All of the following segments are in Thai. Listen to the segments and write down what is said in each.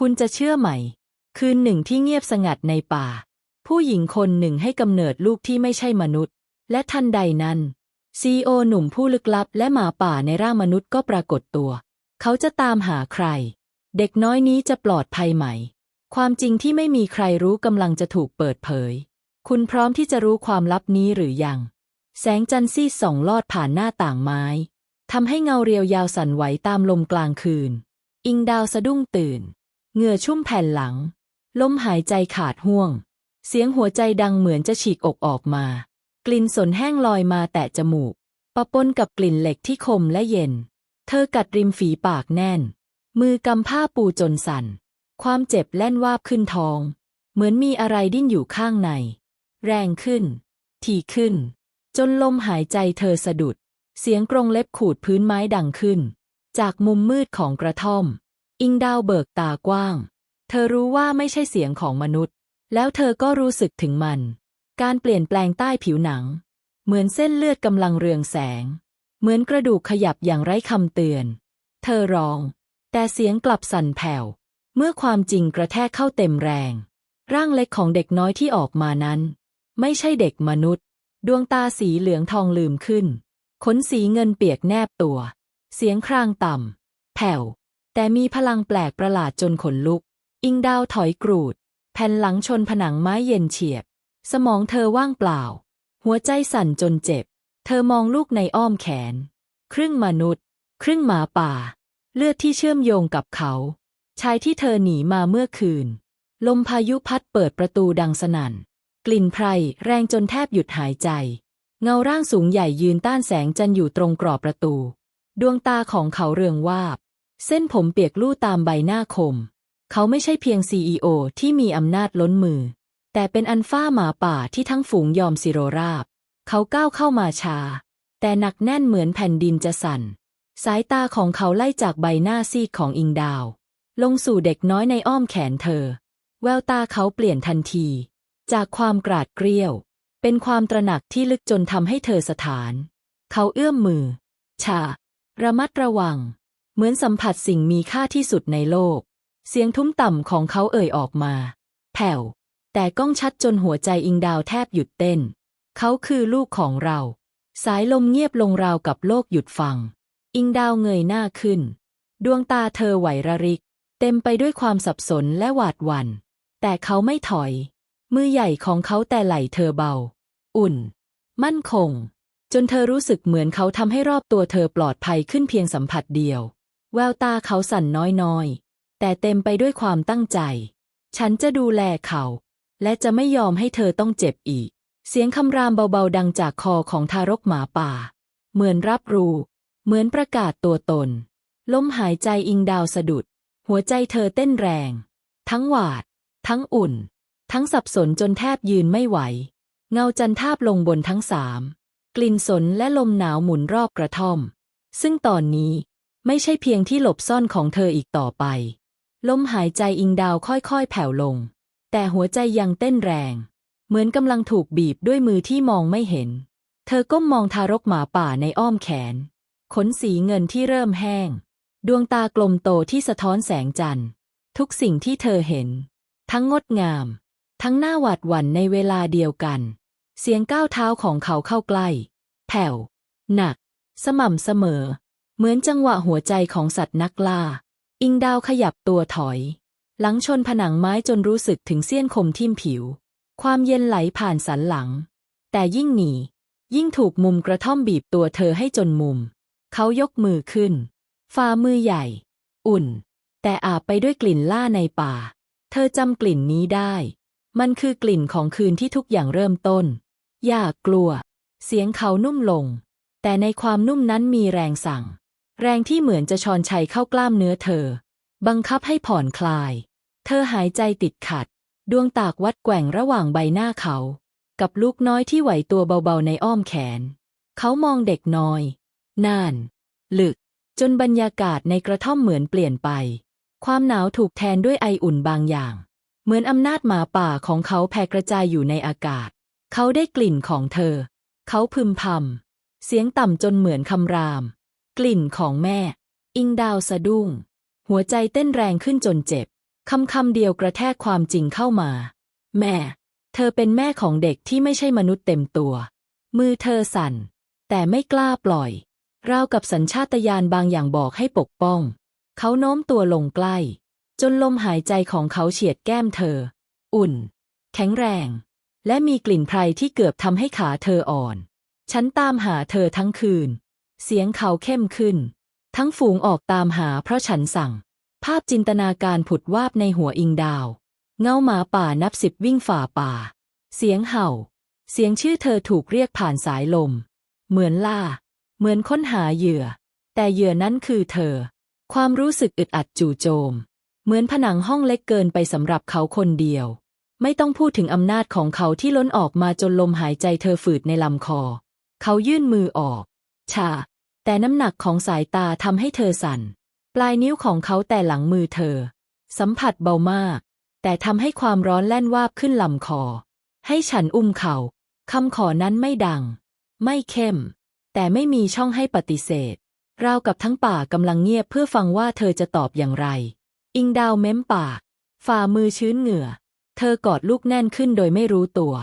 คุณจะเชื่อไหม คืนหนึ่งที่เงียบสงัดในป่า ผู้หญิงคนหนึ่งให้กำเนิดลูกที่ไม่ใช่มนุษย์ และทันใดนั้นซีโอหนุ่มผู้ลึกลับ และหมาป่าในร่างมนุษย์ก็ปรากฏตัว เขาจะตามหาใคร เด็กน้อยนี้จะปลอดภัยไหม ความจริงที่ไม่มีใครรู้กำลังจะถูกเปิดเผย คุณพร้อมที่จะรู้ความลับนี้หรือยัง แสงจันทร์ซีส่องลอดผ่านหน้าต่างไม้ทำให้เงาเรียวยาวสั่นไหวตามลมกลางคืน อิงดาวสะดุ้งตื่น เหงื่อชุ่มแผ่นหลัง ลมหายใจขาดห่วง เสียงหัวใจดังเหมือนจะฉีกอกออกมา กลิ่นสนแห้งลอยมาแตะจมูก ปะปนกับกลิ่นเหล็กที่คมและเย็น เธอกัดริมฝีปากแน่น มือกำผ้าปูจนสั่น ความเจ็บแล่นวาบขึ้นท้อง เหมือนมีอะไรดิ้นอยู่ข้างใน แรงขึ้น ถี่ขึ้น จนลมหายใจเธอสะดุด เสียงกรงเล็บขูดพื้นไม้ดังขึ้น จากมุมมืดของกระท่อม อิงดาวเบิกตากว้าง เธอรู้ว่าไม่ใช่เสียงของมนุษย์ แล้วเธอก็รู้สึกถึงมัน การเปลี่ยนแปลงใต้ผิวหนัง เหมือนเส้นเลือดกำลังเรืองแสง เหมือนกระดูกขยับอย่างไร้คำเตือน เธอร้อง แต่เสียงกลับสั่นแผ่ว เมื่อความจริงกระแทกเข้าเต็มแรง ร่างเล็กของเด็กน้อยที่ออกมานั้น ไม่ใช่เด็กมนุษย์ ดวงตาสีเหลืองทองลืมขึ้น ขนสีเงินเปียกแนบตัว เสียงครางต่ำแผ่ว แต่มีพลังแปลกประหลาดจนขนลุก อิงดาวถอยกรูด แผ่นหลังชนผนังไม้เย็นเฉียบ สมองเธอว่างเปล่า หัวใจสั่นจนเจ็บ เธอมองลูกในอ้อมแขน ครึ่งมนุษย์ ครึ่งหมาป่า เลือดที่เชื่อมโยงกับเขา ชายที่เธอหนีมาเมื่อคืน ลมพายุพัดเปิดประตูดังสนั่น กลิ่นไพรแรงจนแทบหยุดหายใจ เงาร่างสูงใหญ่ยืนต้านแสงจันอยู่ตรงกรอบประตู ดวงตาของเขาเรืองวาบ เส้นผมเปียกลู่ตามใบหน้าคม เขาไม่ใช่เพียงซีอโอที่มีอำนาจล้นมือ แต่เป็นอันฟ้าหมาป่าที่ทั้งฝูงยอมสิโรราบ เขาก้าวเข้ามาชา แต่หนักแน่นเหมือนแผ่นดินจะสั่น สายตาของเขาไล่จากใบหน้าซีดของอิงดาว ลงสู่เด็กน้อยในอ้อมแขนเธอ แววตาเขาเปลี่ยนทันที จากความกราดเกรี้ยว เป็นความตระหนักที่ลึกจนทำให้เธอสถาน เขาเอื้อมมือ ชา ระมัดระวัง เหมือนสัมผัสสิ่งมีค่าที่สุดในโลก เสียงทุ้มต่ำของเขาเอ่ยออกมา แผ่ว แต่ก้องชัดจนหัวใจอิงดาวแทบหยุดเต้น เขาคือลูกของเรา สายลมเงียบลงราวกับโลกหยุดฟัง อิงดาวเงยหน้าขึ้น ดวงตาเธอไหวระริก เต็มไปด้วยความสับสนและหวาดหวัน่น แต่เขาไม่ถอย มือใหญ่ของเขาแต่ไหล่เธอเบา อุ่น มั่นคงจนเธอรู้สึกเหมือนเขาทำให้รอบตัวเธอปลอดภัยขึ้นเพียงสัมผัสเดียว แววตาเขาสั่นน้อยๆ แต่เต็มไปด้วยความตั้งใจ ฉันจะดูแลเขา และจะไม่ยอมให้เธอต้องเจ็บอีก เสียงคำรามเบาๆ ดังจากคอของทารกหมาป่า เหมือนรับรู้ เหมือนประกาศตัวตน ลมหายใจอิงดาวสะดุด หัวใจเธอเต้นแรง ทั้งหวาด ทั้งอุ่น ทั้งสับสนจนแทบยืนไม่ไหว เงาจันทาบลงบนทั้งสาม กลิ่นสนและลมหนาวหมุนรอบกระท่อม ซึ่งตอนนี้ ไม่ใช่เพียงที่หลบซ่อนของเธออีกต่อไป ลมหายใจอิงดาวค่อยๆ แผ่วลง แต่หัวใจยังเต้นแรง เหมือนกำลังถูกบีบด้วยมือที่มองไม่เห็น เธอก้มมองทารกหมาป่าในอ้อมแขน ขนสีเงินที่เริ่มแห้ง ดวงตากลมโตที่สะท้อนแสงจันทร์ ทุกสิ่งที่เธอเห็น ทั้งงดงาม ทั้งหน้าหวาดหวั่นในเวลาเดียวกัน เสียงก้าวเท้าของเขาเข้าใกล้ แผ่ว หนัก สม่ำเสมอ เหมือนจังหวะหัวใจของสัตว์นักล่า อิงดาวขยับตัวถอย หลังชนผนังไม้จนรู้สึกถึงเสี้ยนคมทิ่มผิว ความเย็นไหลผ่านสันหลัง แต่ยิ่งหนี ยิ่งถูกมุมกระท่อมบีบตัวเธอให้จนมุม เขายกมือขึ้น ฝ่ามือใหญ่ อุ่น แต่อาบไปด้วยกลิ่นล่าในป่า เธอจำกลิ่นนี้ได้ มันคือกลิ่นของคืนที่ทุกอย่างเริ่มต้น อย่ากลัว เสียงเขานุ่มลง แต่ในความนุ่มนั้นมีแรงสั่ง แรงที่เหมือนจะชอนชัยเข้ากล้ามเนื้อเธอ บังคับให้ผ่อนคลาย เธอหายใจติดขัด ดวงตากวัดแกว่งระหว่างใบหน้าเขา กับลูกน้อยที่ไหวตัวเบาๆในอ้อมแขน เขามองเด็กน้อยน่านลึก จนบรรยากาศในกระท่อมเหมือนเปลี่ยนไป ความหนาวถูกแทนด้วยไออุ่นบางอย่าง เหมือนอำนาจหมาป่าของเขาแผ่กระจายอยู่ในอากาศ เขาได้กลิ่นของเธอ เขาพึมพำเสียงต่ำจนเหมือนคำราม กลิ่นของแม่ อิงดาวสะดุ้ง หัวใจเต้นแรงขึ้นจนเจ็บ คำคำเดียวกระแทกความจริงเข้ามา แม่ เธอเป็นแม่ของเด็กที่ไม่ใช่มนุษย์เต็มตัว มือเธอสั่น แต่ไม่กล้าปล่อย ราวกับสัญชาตญาณบางอย่างบอกให้ปกป้อง เขาโน้มตัวลงใกล้ จนลมหายใจของเขาเฉียดแก้มเธอ อุ่น แข็งแรง และมีกลิ่นไพรที่เกือบทำให้ขาเธออ่อน ฉันตามหาเธอทั้งคืน เสียงเขาเข้มขึ้น ทั้งฝูงออกตามหาเพราะฉันสั่ง ภาพจินตนาการผุดวาบในหัวอิงดาว เงาหมาป่านับสิบวิ่งฝ่าป่า เสียงเห่า เสียงชื่อเธอถูกเรียกผ่านสายลม เหมือนล่า เหมือนค้นหาเหยื่อ แต่เหยื่อนั้นคือเธอ ความรู้สึกอึดอัดจู่โจม เหมือนผนังห้องเล็กเกินไปสำหรับเขาคนเดียว ไม่ต้องพูดถึงอำนาจของเขาที่ล้นออกมาจนลมหายใจเธอฝืดในลำคอ เขายื่นมือออกชา แต่น้ำหนักของสายตาทำให้เธอสั่น ปลายนิ้วของเขาแต่หลังมือเธอ สัมผัสเบามาก แต่ทำให้ความร้อนแล่นวาบขึ้นลำคอ ให้ฉันอุ้มเขาคำขอนั้นไม่ดัง ไม่เข้ม แต่ไม่มีช่องให้ปฏิเสธ ราวกับทั้งป่ากำลังเงียบเพื่อฟังว่าเธอจะตอบอย่างไร อิงดาวเม้มปาก ฝ่ามือชื้นเหงื่อ เธอกอดลูกแน่นขึ้นโดยไม่รู้ตัว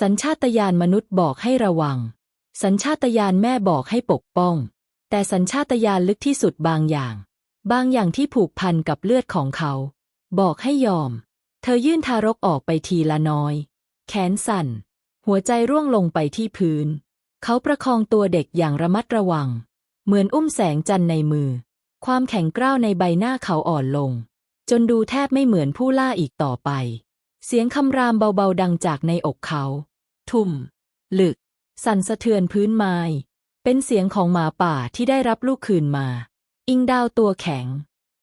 สัญชาตญาณมนุษย์บอกให้ระวัง สัญชาตญาณแม่บอกให้ปกป้อง แต่สัญชาตญาณลึกที่สุดบางอย่าง บางอย่างที่ผูกพันกับเลือดของเขา บอกให้ยอม เธอยื่นทารกออกไปทีละน้อย แขนสั่น หัวใจร่วงลงไปที่พื้น เขาประคองตัวเด็กอย่างระมัดระวัง เหมือนอุ้มแสงจันทร์ในมือ ความแข็งกร้าวในใบหน้าเขาอ่อนลง จนดูแทบไม่เหมือนผู้ล่าอีกต่อไป เสียงคำรามเบาๆดังจากในอกเขา ทุ่มหลึก สั่นสะเทือนพื้นไม้ เป็นเสียงของหมาป่าที่ได้รับลูกคืนมา อิงดาวตัวแข็ง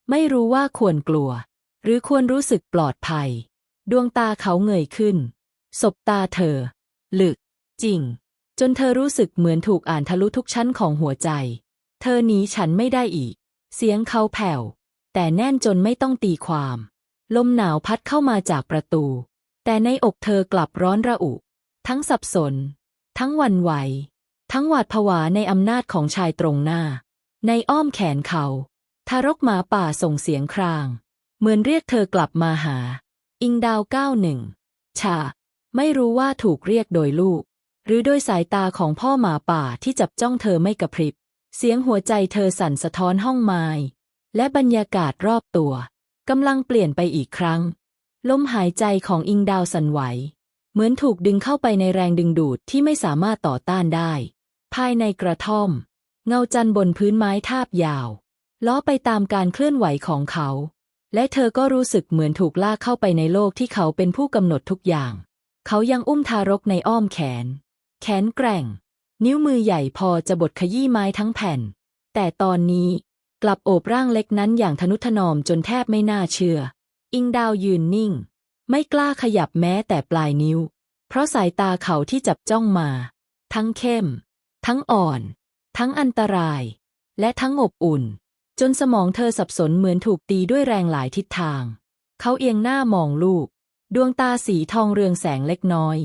ไม่รู้ว่าควรกลัว หรือควรรู้สึกปลอดภัย ดวงตาเขาเงยขึ้น สบตาเธอหลึก จริง จนเธอรู้สึกเหมือนถูกอ่านทะลุทุกชั้นของหัวใจ เธอหนีฉันไม่ได้อีก เสียงเขาแผ่ว แต่แน่นจนไม่ต้องตีความ ลมหนาวพัดเข้ามาจากประตู แต่ในอกเธอกลับร้อนระอุ ทั้งสับสน ทั้งวันไหว ทั้งหวาดผวาในอำนาจของชายตรงหน้า ในอ้อมแขนเขา ทารกหมาป่าส่งเสียงคราง เหมือนเรียกเธอกลับมาหา อิงดาวก้าหนึ่งชา ไม่รู้ว่าถูกเรียกโดยลูก หรือโดยสายตาของพ่อหมาป่าที่จับจ้องเธอไม่กระพริบ เสียงหัวใจเธอสั่นสะท้อนห้องไม้และบรรยากาศรอบตัวกำลังเปลี่ยนไปอีกครั้ง ลมหายใจของอิงดาวสั่นไหว เหมือนถูกดึงเข้าไปในแรงดึงดูดที่ไม่สามารถต่อต้านได้ ภายในกระท่อม เงาจันบนพื้นไม้ทาบยาว ล้อไปตามการเคลื่อนไหวของเขา และเธอก็รู้สึกเหมือนถูกลากเข้าไปในโลกที่เขาเป็นผู้กำหนดทุกอย่าง เขายังอุ้มทารกในอ้อมแขน แขนแกร่ง นิ้วมือใหญ่พอจะบดขยี้ไม้ทั้งแผ่น แต่ตอนนี้กลับโอบร่างเล็กนั้นอย่างทนุถนอมจนแทบไม่น่าเชื่อ อิงดาวยืนนิ่ง ไม่กล้าขยับแม้แต่ปลายนิ้ว เพราะสายตาเขาที่จับจ้องมา ทั้งเข้ม ทั้งอ่อน ทั้งอันตราย และทั้งอบอุ่น จนสมองเธอสับสนเหมือนถูกตีด้วยแรงหลายทิศทาง เขาเอียงหน้ามองลูก ดวงตาสีทองเรืองแสงเล็กน้อย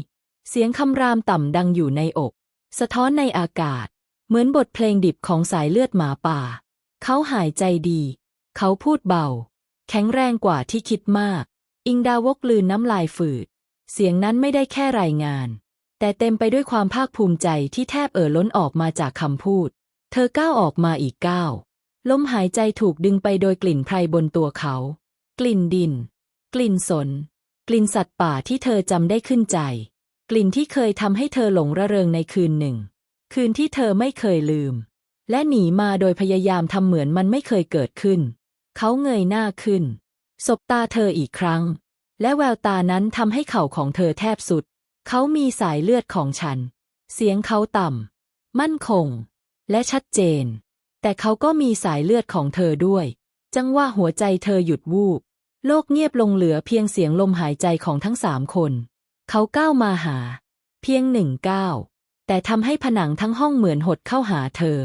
เสียงคำรามต่ำดังอยู่ในอก สะท้อนในอากาศ เหมือนบทเพลงดิบของสายเลือดหมาป่า เขาหายใจดี เขาพูดเบา แข็งแรงกว่าที่คิดมาก อิงดาวกลืนน้ำลายฝืด เสียงนั้นไม่ได้แค่รายงาน แต่เต็มไปด้วยความภาคภูมิใจที่แทบเอ่อล้นออกมาจากคำพูด เธอก้าวออกมาอีกก้าวลมหายใจถูกดึงไปโดยกลิ่นไพรบนตัวเขา กลิ่นดิน กลิ่นสน กลิ่นสัตว์ป่าที่เธอจำได้ขึ้นใจ กลิ่นที่เคยทำให้เธอหลงระเริงในคืนหนึ่ง คืนที่เธอไม่เคยลืม และหนีมาโดยพยายามทำเหมือนมันไม่เคยเกิดขึ้น เขาเงยหน้าขึ้น สบตาเธออีกครั้ง และแววตานั้นทำให้เข่าของเธอแทบสุด เขามีสายเลือดของฉัน เสียงเขาต่ำ มั่นคง และชัดเจน แต่เขาก็มีสายเลือดของเธอด้วย จังว่าหัวใจเธอหยุดวูบ โลกเงียบลงเหลือเพียงเสียงลมหายใจของทั้งสามคน เขาก้าวมาหา เพียงหนึ่งก้าวแต่ทำให้ผนังทั้งห้องเหมือนหดเข้าหาเธอ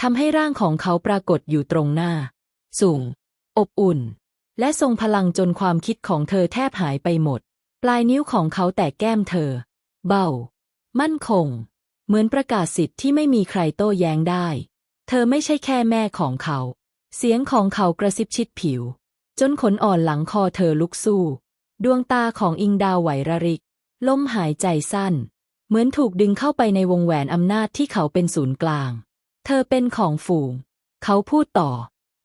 ทำให้ร่างของเขาปรากฏอยู่ตรงหน้า สูง อบอุ่น และทรงพลังจนความคิดของเธอแทบหายไปหมด ปลายนิ้วของเขาแตะแก้มเธอ เบา มั่นคง เหมือนประกาศสิทธิ์ที่ไม่มีใครโต้แย้งได้ เธอไม่ใช่แค่แม่ของเขา เสียงของเขากระซิบชิดผิว จนขนอ่อนหลังคอเธอลุกสู้ ดวงตาของอิงดาวไหวระริก ลมหายใจสั้น เหมือนถูกดึงเข้าไปในวงแหวนอำนาจที่เขาเป็นศูนย์กลาง เธอเป็นของฝูง เขาพูดต่อ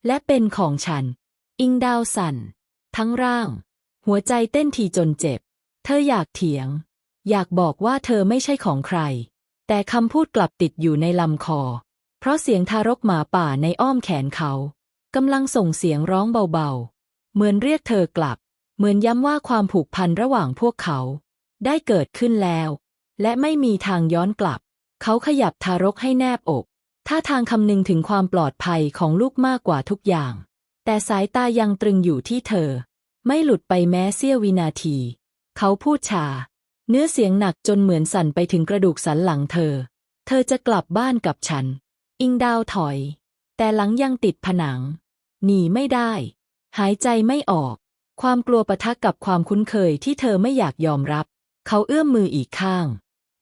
และเป็นของฉัน อิงดาวสั่น ทั้งร่าง หัวใจเต้นทีจนเจ็บ เธออยากเถียง อยากบอกว่าเธอไม่ใช่ของใคร แต่คำพูดกลับติดอยู่ในลำคอ เพราะเสียงทารกหมาป่าในอ้อมแขนเขากำลังส่งเสียงร้องเบาๆ เหมือนเรียกเธอกลับ เหมือนย้ำว่าความผูกพันระหว่างพวกเขา ได้เกิดขึ้นแล้ว และไม่มีทางย้อนกลับ เขาขยับทารกให้แนบอกท่าทางคำนึงถึงความปลอดภัยของลูกมากกว่าทุกอย่าง แต่สายตายังตรึงอยู่ที่เธอ ไม่หลุดไปแม้เสี้ยววินาที เขาพูดชา เนื้อเสียงหนักจนเหมือนสั่นไปถึงกระดูกสันหลังเธอ เธอจะกลับบ้านกับฉัน อิงดาวถอย แต่หลังยังติดผนัง หนีไม่ได้ หายใจไม่ออก ความกลัวปะทะกับความคุ้นเคยที่เธอไม่อยากยอมรับ เขาเอื้อมมืออีกข้าง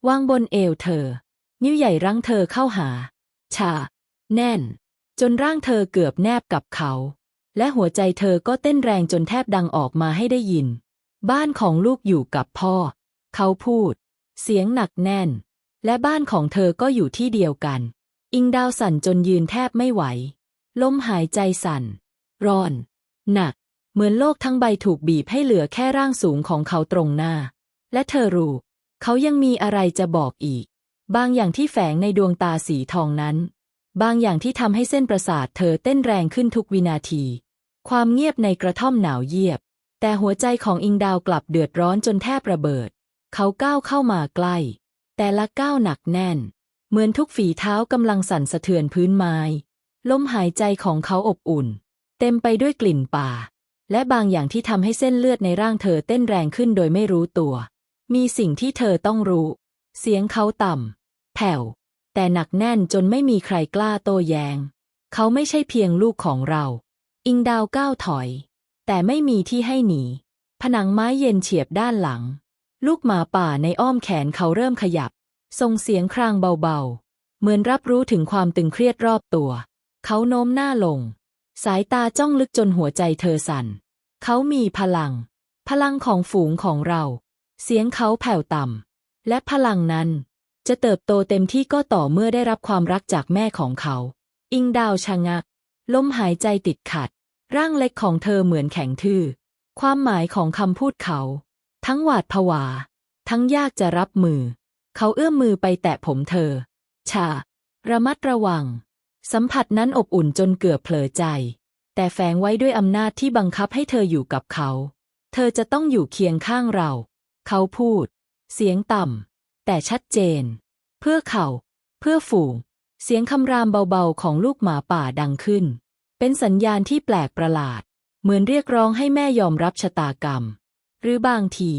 วางบนเอวเธอ นิ้วใหญ่รั้งเธอเข้าหา ชา แน่น จนร่างเธอเกือบแนบกับเขา และหัวใจเธอก็เต้นแรงจนแทบดังออกมาให้ได้ยิน บ้านของลูกอยู่กับพ่อ เขาพูด เสียงหนักแน่น และบ้านของเธอก็อยู่ที่เดียวกัน อิงดาวสั่นจนยืนแทบไม่ไหว ลมหายใจสั่น ร้อน หนัก เหมือนโลกทั้งใบถูกบีบให้เหลือแค่ร่างสูงของเขาตรงหน้า และเธอรู้ เขายังมีอะไรจะบอกอีก บางอย่างที่แฝงในดวงตาสีทองนั้น บางอย่างที่ทำให้เส้นประสาทเธอเต้นแรงขึ้นทุกวินาที ความเงียบในกระท่อมหนาวเยียบ แต่หัวใจของอิงดาวกลับเดือดร้อนจนแทบระเบิด เขาก้าวเข้ามาใกล้ แต่ละก้าวหนักแน่น เหมือนทุกฝีเท้ากำลังสั่นสะเทือนพื้นไม้ ลมหายใจของเขาอบอุ่น เต็มไปด้วยกลิ่นป่า และบางอย่างที่ทำให้เส้นเลือดในร่างเธอเต้นแรงขึ้นโดยไม่รู้ตัว มีสิ่งที่เธอต้องรู้ เสียงเขาต่ำแผ่ว แต่หนักแน่นจนไม่มีใครกล้าโต้แยง้ง เขาไม่ใช่เพียงลูกของเรา อิงดาวก้าวถอย แต่ไม่มีที่ให้หนี ผนังไม้เย็นเฉียบด้านหลัง ลูกหมาป่าในอ้อมแขนเขาเริ่มขยับ ส่งเสียงครางเบาๆ เหมือนรับรู้ถึงความตึงเครียดรอบตัว เขาโน้มหน้าลง สายตาจ้องลึกจนหัวใจเธอสั่น เขามีพลัง พลังของฝูงของเรา เสียงเขาแผ่วต่ำ และพลังนั้น จะเติบโตเต็มที่ก็ต่อเมื่อได้รับความรักจากแม่ของเขา อิงดาวชะงัก ลมหายใจติดขัด ร่างเล็กของเธอเหมือนแข็งทื่อ ความหมายของคำพูดเขา ทั้งหวาดผวา ทั้งยากจะรับมือ เขาเอื้อมมือไปแตะผมเธอ ชา ระมัดระวัง สัมผัสนั้นอบอุ่นจนเกือบเผลอใจ แต่แฝงไว้ด้วยอำนาจที่บังคับให้เธออยู่กับเขา เธอจะต้องอยู่เคียงข้างเรา เขาพูด เสียงต่ำแต่ชัดเจน เพื่อเขา เพื่อฝูง เสียงคำรามเบาๆของลูกหมาป่าดังขึ้น เป็นสัญญาณที่แปลกประหลาด เหมือนเรียกร้องให้แม่ยอมรับชะตากรรม หรือบางที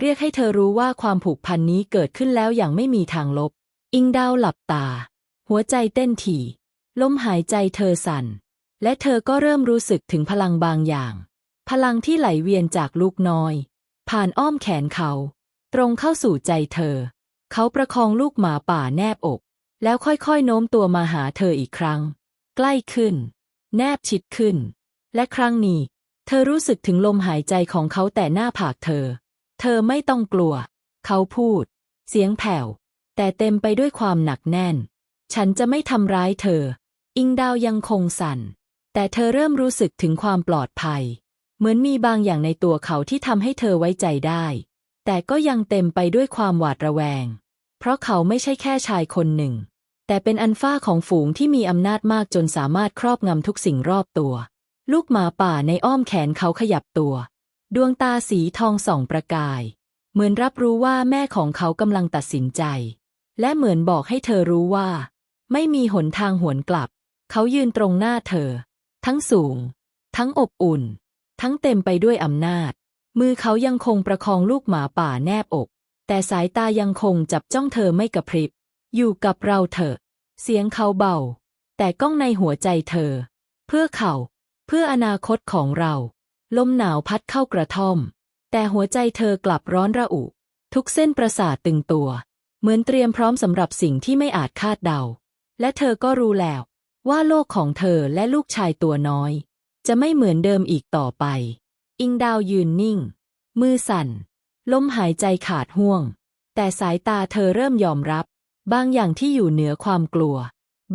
เรียกให้เธอรู้ว่าความผูกพันนี้เกิดขึ้นแล้วอย่างไม่มีทางลบ อิงดาวหลับตา หัวใจเต้นถี่ลมหายใจเธอสั่น และเธอก็เริ่มรู้สึกถึงพลังบางอย่าง พลังที่ไหลเวียนจากลูกน้อย ผ่านอ้อมแขนเขา ตรงเข้าสู่ใจเธอ เขาประคองลูกหมาป่าแนบอก แล้วค่อยๆโน้มตัวมาหาเธออีกครั้ง ใกล้ขึ้น แนบชิดขึ้น และครั้งนี้ เธอรู้สึกถึงลมหายใจของเขาแต่หน้าผากเธอ เธอไม่ต้องกลัว เขาพูด เสียงแผ่ว แต่เต็มไปด้วยความหนักแน่น ฉันจะไม่ทำร้ายเธอ อิงดาวยังคงสั่น แต่เธอเริ่มรู้สึกถึงความปลอดภัย เหมือนมีบางอย่างในตัวเขาที่ทำให้เธอไว้ใจได้ แต่ก็ยังเต็มไปด้วยความหวาดระแวง เพราะเขาไม่ใช่แค่ชายคนหนึ่ง แต่เป็นอันฟ้าของฝูงที่มีอำนาจมากจนสามารถครอบงำทุกสิ่งรอบตัว ลูกหมาป่าในอ้อมแขนเขาขยับตัว ดวงตาสีทองส่องประกาย เหมือนรับรู้ว่าแม่ของเขากำลังตัดสินใจ และเหมือนบอกให้เธอรู้ว่า ไม่มีหนทางหวนกลับ เขายืนตรงหน้าเธอ ทั้งสูง ทั้งอบอุ่น ทั้งเต็มไปด้วยอำนาจ มือเขายังคงประคองลูกหมาป่าแนบอก แต่สายตายังคงจับจ้องเธอไม่กระพริบ อยู่กับเราเถอะ เสียงเขาเบา แต่ก้องในหัวใจเธอ เพื่อเขา เพื่ออนาคตของเรา ลมหนาวพัดเข้ากระท่อม แต่หัวใจเธอกลับร้อนระอุ ทุกเส้นประสาทตึงตัว เหมือนเตรียมพร้อมสำหรับสิ่งที่ไม่อาจคาดเดา และเธอก็รู้แล้ว ว่าโลกของเธอและลูกชายตัวน้อย จะไม่เหมือนเดิมอีกต่อไป อิงดาวยืนนิ่ง มือสั่น ลมหายใจขาดห่วง แต่สายตาเธอเริ่มยอมรับ บางอย่างที่อยู่เหนือความกลัว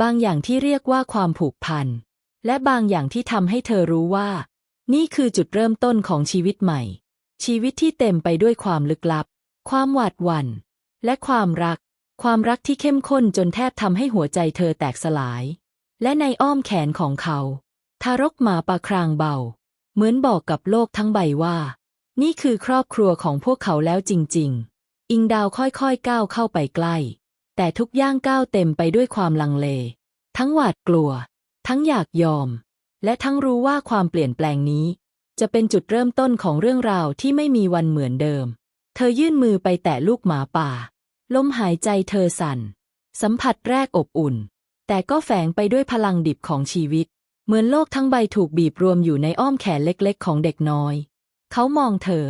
บางอย่างที่เรียกว่าความผูกพัน และบางอย่างที่ทำให้เธอรู้ว่า นี่คือจุดเริ่มต้นของชีวิตใหม่ ชีวิตที่เต็มไปด้วยความลึกลับ ความหวาดหวั่น และความรัก ความรักที่เข้มข้นจนแทบทำให้หัวใจเธอแตกสลาย และในอ้อมแขนของเขา ทารกหมาปลาครางเบา เหมือนบอกกับโลกทั้งใบว่า นี่คือครอบครัวของพวกเขาแล้วจริง ๆ อิงดาวค่อยๆก้าวเข้าไปใกล้ แต่ทุกย่างก้าวเต็มไปด้วยความลังเล ทั้งหวาดกลัว ทั้งอยากยอม และทั้งรู้ว่าความเปลี่ยนแปลงนี้ จะเป็นจุดเริ่มต้นของเรื่องราวที่ไม่มีวันเหมือนเดิม เธอยื่นมือไปแตะลูกหมาป่า ลมหายใจเธอสั่น สัมผัสแรกอบอุ่น แต่ก็แฝงไปด้วยพลังดิบของชีวิต เหมือนโลกทั้งใบถูกบีบรวมอยู่ในอ้อมแขนเล็กๆ ของเด็กน้อย เขามองเธอ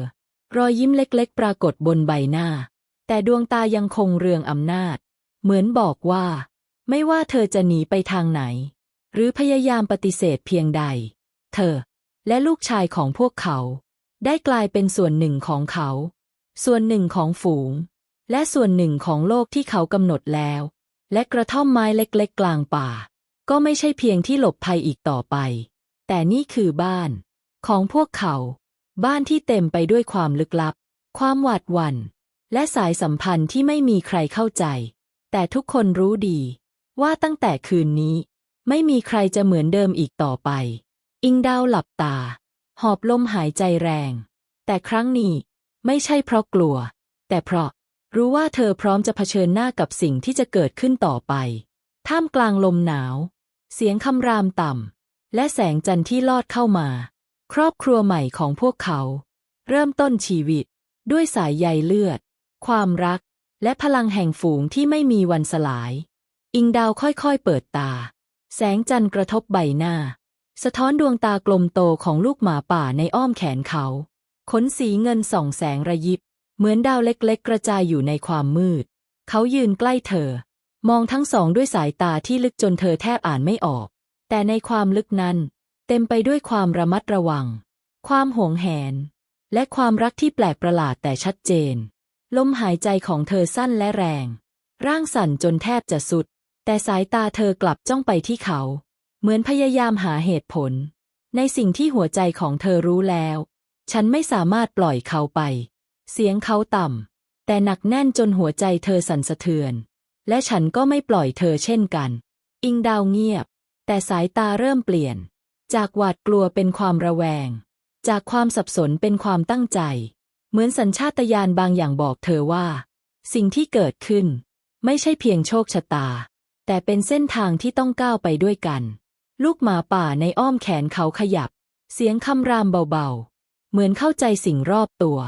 รอยยิ้มเล็กๆ ปรากฏบนใบหน้า แต่ดวงตายังคงเรืองอำนาจ เหมือนบอกว่า ไม่ว่าเธอจะหนีไปทางไหน หรือพยายามปฏิเสธเพียงใด เธอ และลูกชายของพวกเขา ได้กลายเป็นส่วนหนึ่งของเขา ส่วนหนึ่งของฝูง และส่วนหนึ่งของโลกที่เขากำหนดแล้ว และกระท่อมไม้เล็กๆ กลางป่า ก็ไม่ใช่เพียงที่หลบภัยอีกต่อไป แต่นี่คือบ้าน ของพวกเขา บ้านที่เต็มไปด้วยความลึกลับ ความหวาดหวั่นและสายสัมพันธ์ที่ไม่มีใครเข้าใจ แต่ทุกคนรู้ดี ว่าตั้งแต่คืนนี้ ไม่มีใครจะเหมือนเดิมอีกต่อไป อิงดาวหลับตา หอบลมหายใจแรง แต่ครั้งนี้ไม่ใช่เพราะกลัว แต่เพราะรู้ว่าเธอพร้อมจะเผชิญหน้ากับสิ่งที่จะเกิดขึ้นต่อไป ท่ามกลางลมหนาว เสียงคำรามต่ำ และแสงจันทร์ที่ลอดเข้ามา ครอบครัวใหม่ของพวกเขา เริ่มต้นชีวิต ด้วยสายใยเลือด ความรัก และพลังแห่งฝูงที่ไม่มีวันสลาย อิงดาวค่อยๆเปิดตา แสงจันทร์กระทบใบหน้า สะท้อนดวงตากลมโตของลูกหมาป่าในอ้อมแขนเขา ขนสีเงินส่องแสงระยิบ เหมือนดาวเล็กๆ กระจายอยู่ในความมืด เขายืนใกล้เธอ มองทั้งสองด้วยสายตาที่ลึกจนเธอแทบอ่านไม่ออก แต่ในความลึกนั้น เต็มไปด้วยความระมัดระวัง ความหวงแหน และความรักที่แปลกประหลาดแต่ชัดเจน ลมหายใจของเธอสั้นและแรง ร่างสั่นจนแทบจะสุด แต่สายตาเธอกลับจ้องไปที่เขา เหมือนพยายามหาเหตุผล ในสิ่งที่หัวใจของเธอรู้แล้ว ฉันไม่สามารถปล่อยเขาไป เสียงเขาต่ำแต่หนักแน่นจนหัวใจเธอสั่นสะเทือน และฉันก็ไม่ปล่อยเธอเช่นกัน อิงดาวเงียบ แต่สายตาเริ่มเปลี่ยน จากหวาดกลัวเป็นความระแวง จากความสับสนเป็นความตั้งใจ เหมือนสัญชาตญาณบางอย่างบอกเธอว่า สิ่งที่เกิดขึ้น ไม่ใช่เพียงโชคชะตา แต่เป็นเส้นทางที่ต้องก้าวไปด้วยกัน ลูกหมาป่าในอ้อมแขนเขาขยับ เสียงคำรามเบาๆ เหมือนเข้าใจสิ่งรอบตัว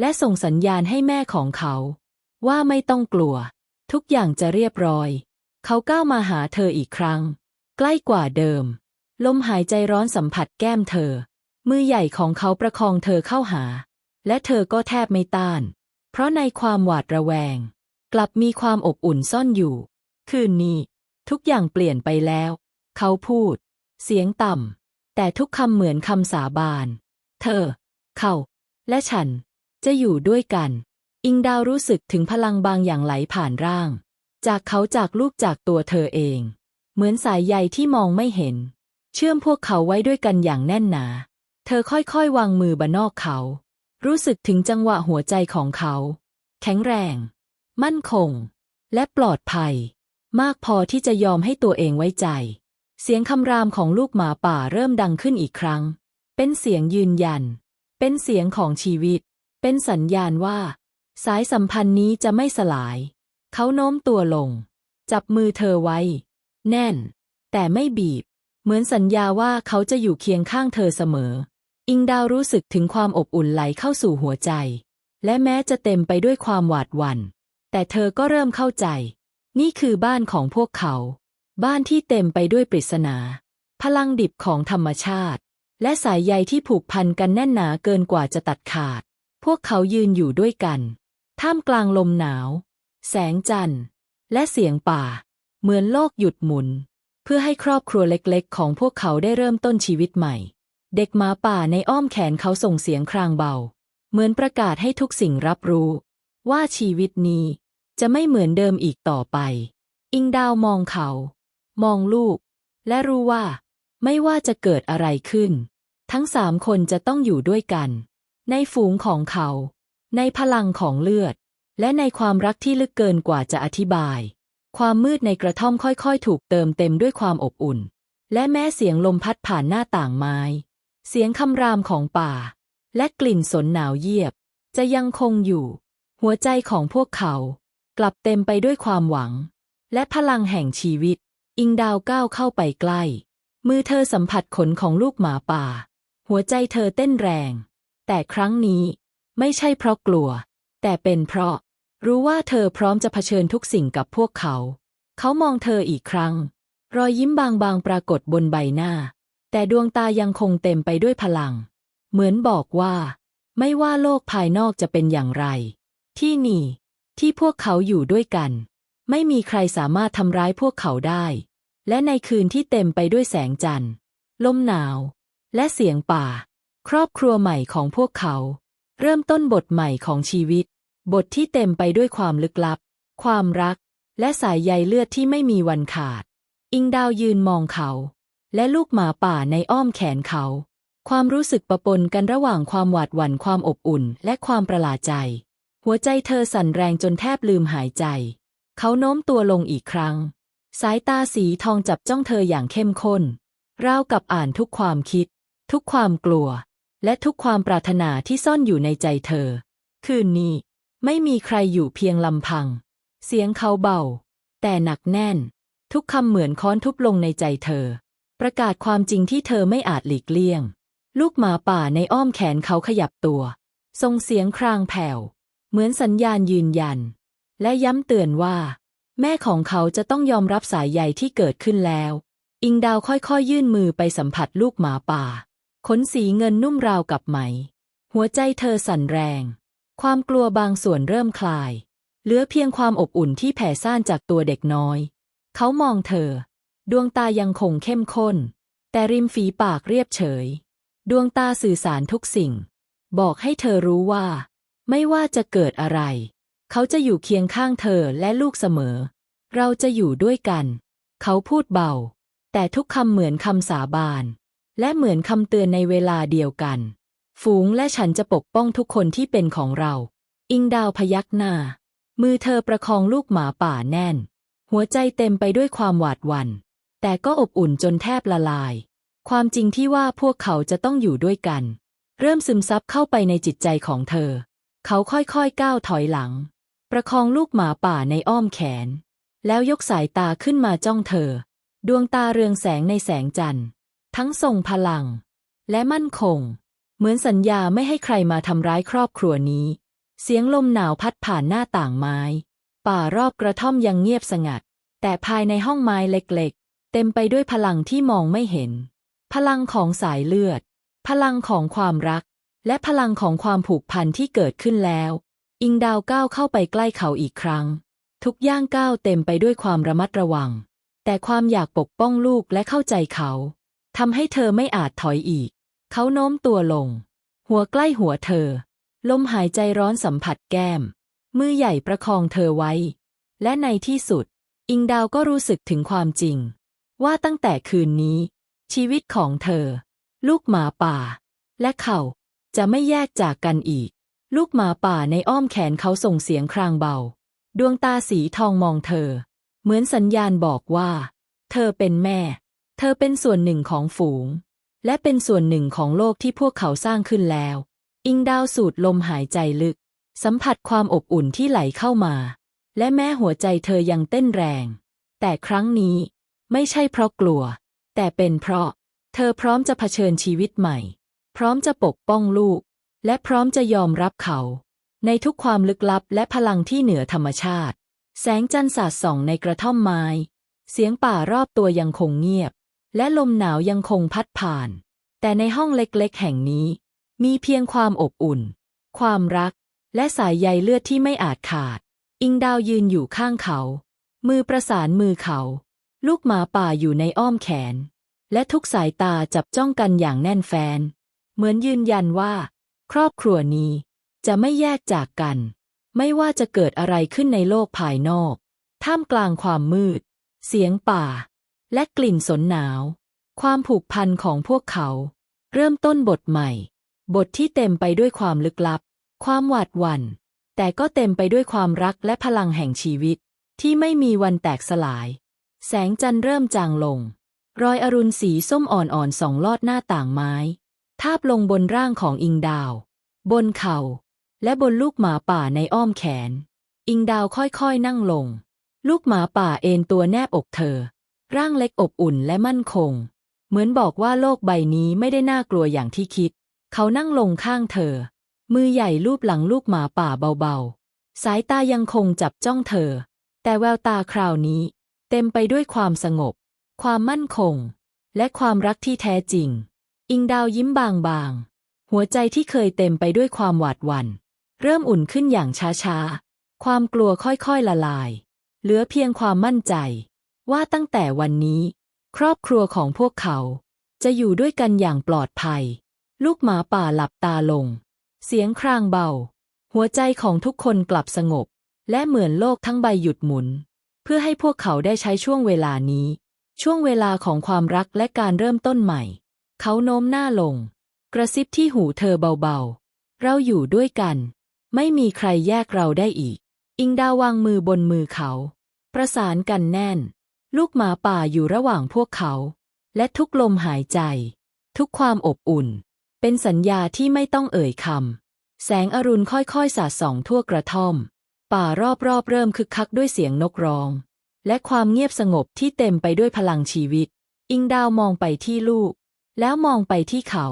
และส่งสัญญาณให้แม่ของเขา ว่าไม่ต้องกลัว ทุกอย่างจะเรียบร้อย เขาก้าวมาหาเธออีกครั้ง ใกล้กว่าเดิม ลมหายใจร้อนสัมผัสแก้มเธอ มือใหญ่ของเขาประคองเธอเข้าหา และเธอก็แทบไม่ต้าน เพราะในความหวาดระแวง กลับมีความอบอุ่นซ่อนอยู่ คืนนี้ ทุกอย่างเปลี่ยนไปแล้ว เขาพูด เสียงต่ำแต่ทุกคำเหมือนคำสาบาน เธอ เขา และฉัน จะอยู่ด้วยกัน อิงดาวรู้สึกถึงพลังบางอย่างไหลผ่านร่าง จากเขาจากลูกจากตัวเธอเอง เหมือนสายใยที่มองไม่เห็น เชื่อมพวกเขาไว้ด้วยกันอย่างแน่นหนา เธอค่อยๆ วางมือบนนอกเขา รู้สึกถึงจังหวะหัวใจของเขา แข็งแรง มั่นคง และปลอดภัย มากพอที่จะยอมให้ตัวเองไว้ใจ เสียงคำรามของลูกหมาป่าเริ่มดังขึ้นอีกครั้ง เป็นเสียงยืนยัน เป็นเสียงของชีวิต เป็นสัญญาณว่า สายสัมพันธ์นี้จะไม่สลาย เขาโน้มตัวลง จับมือเธอไว้ แน่น แต่ไม่บีบ เหมือนสัญญาว่าเขาจะอยู่เคียงข้างเธอเสมอ อิงดาวรู้สึกถึงความอบอุ่นไหลเข้าสู่หัวใจ และแม้จะเต็มไปด้วยความหวาดหวัน่น แต่เธอก็เริ่มเข้าใจ นี่คือบ้านของพวกเขา บ้านที่เต็มไปด้วยปริศนา พลังดิบของธรรมชาติ และสายใยที่ผูกพันกันแน่นหนาเกินกว่าจะตัดขาด พวกเขายืนอยู่ด้วยกัน ท่ามกลางลมหนาว แสงจันทร์ และเสียงป่า เหมือนโลกหยุดหมุน เพื่อให้ครอบครัวเล็กๆ ของพวกเขาได้เริ่มต้นชีวิตใหม่ เด็กหมาป่าในอ้อมแขนเขาส่งเสียงครางเบา เหมือนประกาศให้ทุกสิ่งรับรู้ ว่าชีวิตนี้จะไม่เหมือนเดิมอีกต่อไป อิงดาวมองเขา มองลูก และรู้ว่า ไม่ว่าจะเกิดอะไรขึ้น ทั้งสามคนจะต้องอยู่ด้วยกัน ในฝูงของเขา ในพลังของเลือด และในความรักที่ลึกเกินกว่าจะอธิบาย ความมืดในกระท่อมค่อยๆ ถูกเติมเต็มด้วยความอบอุ่น และแม้เสียงลมพัดผ่านหน้าต่างไม้ เสียงคำรามของป่า และกลิ่นสนหนาวเยียบ จะยังคงอยู่ หัวใจของพวกเขา กลับเต็มไปด้วยความหวัง และพลังแห่งชีวิต อิงดาวก้าวเข้าไปใกล้ มือเธอสัมผัสขนของลูกหมาป่า หัวใจเธอเต้นแรง แต่ครั้งนี้ไม่ใช่เพราะกลัว แต่เป็นเพราะ รู้ว่าเธอพร้อมจะเผชิญทุกสิ่งกับพวกเขา เขามองเธออีกครั้ง รอยยิ้มบางๆปรากฏบนใบหน้า แต่ดวงตายังคงเต็มไปด้วยพลัง เหมือนบอกว่า ไม่ว่าโลกภายนอกจะเป็นอย่างไร ที่นี่ ที่พวกเขาอยู่ด้วยกัน ไม่มีใครสามารถทำร้ายพวกเขาได้ และในคืนที่เต็มไปด้วยแสงจันทร์ ลมหนาว และเสียงป่า ครอบครัวใหม่ของพวกเขา เริ่มต้นบทใหม่ของชีวิต บทที่เต็มไปด้วยความลึกลับ ความรัก และสายใยเลือดที่ไม่มีวันขาด อิงดาวยืนมองเขา และลูกหมาป่าในอ้อมแขนเขา ความรู้สึกประปนกันระหว่างความหวาดหวั่นความอบอุ่น และความประหลาดใจ หัวใจเธอสั่นแรงจนแทบลืมหายใจ เขาโน้มตัวลงอีกครั้ง สายตาสีทองจับจ้องเธออย่างเข้มข้นราวกับอ่านทุกความคิด ทุกความกลัว และทุกความปรารถนาที่ซ่อนอยู่ในใจเธอ คืนนี้ ไม่มีใครอยู่เพียงลำพัง เสียงเขาเบา แต่หนักแน่น ทุกคำเหมือนค้อนทุบลงในใจเธอ ประกาศความจริงที่เธอไม่อาจหลีกเลี่ยง ลูกหมาป่าในอ้อมแขนเขาขยับตัว ส่งเสียงครางแผ่ว เหมือนสัญญาณยืนยัน และย้ำเตือนว่า แม่ของเขาจะต้องยอมรับสายใยที่เกิดขึ้นแล้ว อิงดาวค่อยๆยื่นมือไปสัมผัสลูกหมาป่า ขนสีเงินนุ่มราวกับไหม หัวใจเธอสั่นแรง ความกลัวบางส่วนเริ่มคลาย เหลือเพียงความอบอุ่นที่แผ่ซ่านจากตัวเด็กน้อย เขามองเธอ ดวงตายังคงเข้มข้น แต่ริมฝีปากเรียบเฉย ดวงตาสื่อสารทุกสิ่ง บอกให้เธอรู้ว่า ไม่ว่าจะเกิดอะไร เขาจะอยู่เคียงข้างเธอและลูกเสมอ เราจะอยู่ด้วยกัน เขาพูดเบา แต่ทุกคำเหมือนคำสาบาน และเหมือนคำเตือนในเวลาเดียวกัน ฝูงและฉันจะปกป้องทุกคนที่เป็นของเรา อิงดาวพยักหน้า มือเธอประคองลูกหมาป่าแน่น หัวใจเต็มไปด้วยความหวาดหวัน่น แต่ก็อบอุ่นจนแทบละลาย ความจริงที่ว่าพวกเขาจะต้องอยู่ด้วยกัน เริ่มซึมซับเข้าไปในจิตใจของเธอ เขาค่อยๆก้าวถอยหลัง ประคองลูกหมาป่าในอ้อมแขน แล้วยกสายตาขึ้นมาจ้องเธอ ดวงตาเรืองแสงในแสงจันทร์ ทั้งทรงพลัง และมั่นคง เหมือนสัญญาไม่ให้ใครมาทำร้ายครอบครัวนี้ เสียงลมหนาวพัดผ่านหน้าต่างไม้ ป่ารอบกระท่อมยังเงียบสงัด แต่ภายในห้องไม้เล็ก เต็มไปด้วยพลังที่มองไม่เห็น พลังของสายเลือด พลังของความรัก และพลังของความผูกพันที่เกิดขึ้นแล้ว อิงดาวก้าวเข้าไปใกล้เขาอีกครั้ง ทุกย่างก้าวเต็มไปด้วยความระมัดระวัง แต่ความอยากปกป้องลูกและเข้าใจเขาทำให้เธอไม่อาจถอยอีก เขาโน้มตัวลง หัวใกล้หัวเธอ ลมหายใจร้อนสัมผัสแก้ม มือใหญ่ประคองเธอไว้ และในที่สุด อิงดาวก็รู้สึกถึงความจริง ว่าตั้งแต่คืนนี้ ชีวิตของเธอ ลูกหมาป่า และเขาจะไม่แยกจากกันอีก ลูกหมาป่าในอ้อมแขนเขาส่งเสียงครางเบา ดวงตาสีทองมองเธอ เหมือนสัญญาณบอกว่า เธอเป็นแม่ เธอเป็นส่วนหนึ่งของฝูง และเป็นส่วนหนึ่งของโลกที่พวกเขาสร้างขึ้นแล้ว อิงดาวสูดลมหายใจลึก สัมผัสความอบอุ่นที่ไหลเข้ามา และแม้หัวใจเธอยังเต้นแรง แต่ครั้งนี้ ไม่ใช่เพราะกลัว แต่เป็นเพราะ เธอพร้อมจะเผชิญชีวิตใหม่ พร้อมจะปกป้องลูก และพร้อมจะยอมรับเขา ในทุกความลึกลับและพลังที่เหนือธรรมชาติ แสงจันทร์สาดส่องในกระท่อมไม้ เสียงป่ารอบตัวยังคงเงียบ และลมหนาวยังคงพัดผ่าน แต่ในห้องเล็กๆ แห่งนี้ มีเพียงความอบอุ่น ความรัก และสายใยเลือดที่ไม่อาจขาด อิงดาวยืนอยู่ข้างเขา มือประสานมือเขา ลูกหมาป่าอยู่ในอ้อมแขน และทุกสายตาจับจ้องกันอย่างแน่นแฟน เหมือนยืนยันว่า ครอบครัวนี้จะไม่แยกจากกัน ไม่ว่าจะเกิดอะไรขึ้นในโลกภายนอก ท่ามกลางความมืด เสียงป่า และกลิ่นสนหนาว ความผูกพันของพวกเขา เริ่มต้นบทใหม่ บทที่เต็มไปด้วยความลึกลับ ความหวาดหวั่น แต่ก็เต็มไปด้วยความรักและพลังแห่งชีวิต ที่ไม่มีวันแตกสลาย แสงจันทร์เริ่มจางลง รอยอรุณสีส้มอ่อนๆสองลอดหน้าต่างไม้ ทาบลงบนร่างของอิงดาว บนเขา่า และบนลูกหมาป่าในอ้อมแขน อิงดาวค่อยๆนั่งลง ลูกหมาป่าเอนตัวแนบอกเธอ ร่างเล็กอบอุ่นและมั่นคง เหมือนบอกว่าโลกใบนี้ไม่ได้น่ากลัวอย่างที่คิด เขานั่งลงข้างเธอ มือใหญ่ลูบหลังลูกหมาป่าเบาๆ สายตายังคงจับจ้องเธอ แต่แววตาคราวนี้ เต็มไปด้วยความสงบ ความมั่นคง และความรักที่แท้จริง อิงดาวยิ้มบางๆ หัวใจที่เคยเต็มไปด้วยความหวาดหวัน่น เริ่มอุ่นขึ้นอย่างช้าๆ ความกลัวค่อยๆละลาย เหลือเพียงความมั่นใจ ว่าตั้งแต่วันนี้ ครอบครัวของพวกเขา จะอยู่ด้วยกันอย่างปลอดภัย ลูกหมาป่าหลับตาลง เสียงครางเบา หัวใจของทุกคนกลับสงบ และเหมือนโลกทั้งใบหยุดหมุน เพื่อให้พวกเขาได้ใช้ช่วงเวลานี้ ช่วงเวลาของความรักและการเริ่มต้นใหม่ เขาโน้มหน้าลง กระซิบที่หูเธอเบาๆ เราอยู่ด้วยกัน ไม่มีใครแยกเราได้อีก อิงดาวางมือบนมือเขา ประสานกันแน่น ลูกหมาป่าอยู่ระหว่างพวกเขา และทุกลมหายใจ ทุกความอบอุ่น เป็นสัญญาที่ไม่ต้องเอ่ยคำแสงอรุณค่อยๆ สาดส่องทั่วกระท่อม ป่ารอบๆเริ่มคึกคักด้วยเสียงนกร้อง และความเงียบสงบที่เต็มไปด้วยพลังชีวิต อิงดาวมองไปที่ลูก แล้วมองไปที่เขา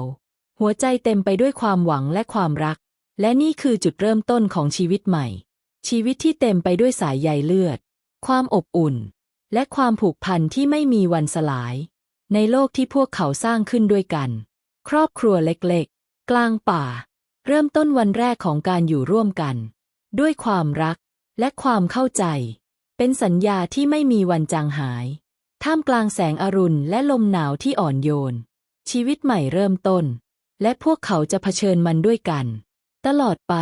หัวใจเต็มไปด้วยความหวังและความรัก และนี่คือจุดเริ่มต้นของชีวิตใหม่ ชีวิตที่เต็มไปด้วยสายใยเลือด ความอบอุ่น และความผูกพันที่ไม่มีวันสลาย ในโลกที่พวกเขาสร้างขึ้นด้วยกัน ครอบครัวเล็กๆ กลางป่า เริ่มต้นวันแรกของการอยู่ร่วมกัน ด้วยความรักและความเข้าใจ เป็นสัญญาที่ไม่มีวันจางหาย ท่ามกลางแสงอรุณและลมหนาวที่อ่อนโยน ชีวิตใหม่เริ่มต้น และพวกเขาจะเผชิญมันด้วยกัน ตลอดไป